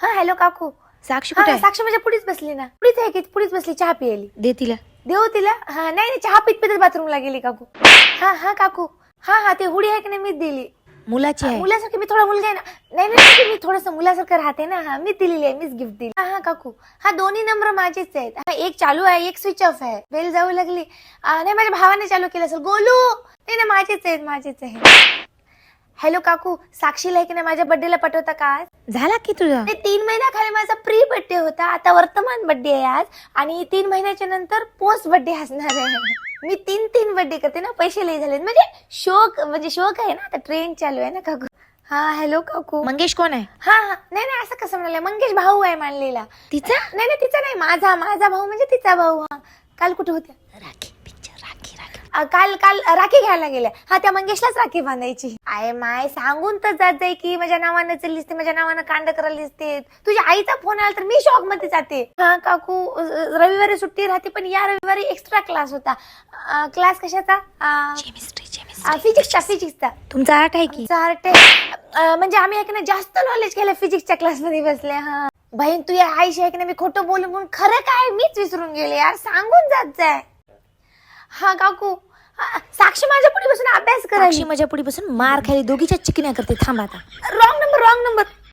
हा हॅलो काकू. साक्षी हा कुठे आहे? साक्षी माझ्या पुढेच बसली ना. पुढेच आहे की पुढेच बसली? चहा पियली. दे तिला. देऊ तिला? हा नाही नाही चहा पित पितच बाथरूमला गेली काकू. हा हा काकू. हा हा ते हुडी आहे की नाही मीच दिली. मुलाची आहे. मुलासारखी मी थोडा मुलगा आहे ना. नाही नाही नाही, मी थोडस मुलासारखं राहते ना. हा मी दिलेली आहे मीच गिफ्ट दिली. हा हा काकू. हा दोन्ही नंबर माझेच आहेत. हा एक चालू आहे एक स्विच ऑफ आहे. बेल जाऊ लागली. आ, नाही माझ्या भावाने चालू केलं असेल. गोलू! नाही ना माझेच आहेत माझेच आहेत. हॅलो काकू. साक्षीला आहे की नाही माझ्या बर्थडेला पाठवता का आज? झाला की तुझा? नाही तीन महिन्याखाली माझा प्री बर्थडे होता. आता वर्तमान बर्थडे आहे आज. आणि तीन महिन्याच्या नंतर पोस्ट बर्थडे असणार आहे. मी तीन तीन बर्थडे करते ना. पैसे लई झाले म्हणजे शोक म्हणजे शोक आहे ना. आता ट्रेन चालू आहे ना काकू. हा हॅलो काकू. मंगेश कोण आहे? हा हा. नाही नाही असं कसं म्हणाले? मंगेश भाऊ आहे मानलेला. तिचा? नाही नाही तिचा नाही. माझा माझा भाऊ म्हणजे तिचा भाऊ. हा. काल कुठे होत्या? राखी पिक्चर राखी राखी. अ, काल काल राखी घ्यायला गेल्या. हा त्या मंगेशलाच राखी बांधायची. आय माय? सांगून तर जात जाय की माझ्या नावानं चाललीस ते माझ्या नावानं कांड करायला दिसते तुझ्या आईचा फोन आला तर मी शॉकमध्ये जाते. हा काकू रविवारी सुट्टी राहते पण या रविवारी एक्स्ट्रा क्लास होता. क्लास कशाचा? फिजिक्सचा फिजिक्सचा तुमचा आठ आहे की. अ, म्हणजे आम्ही नाही जास्त नॉलेज केलं फिजिक्सच्या क्लासमध्ये बसले हा. बहीण तू या आईशी नाही मी खोटं बोलून म्हणून खरं काय मीच विसरून गेले यार. सांगून जात जाय. हा काकू. हा, साक्षी माझ्या अभ्यास करायची माझ्या पुढे बसून मार खाली दोघीच्या चिकन्या करते. थांब आता. Wrong number wrong number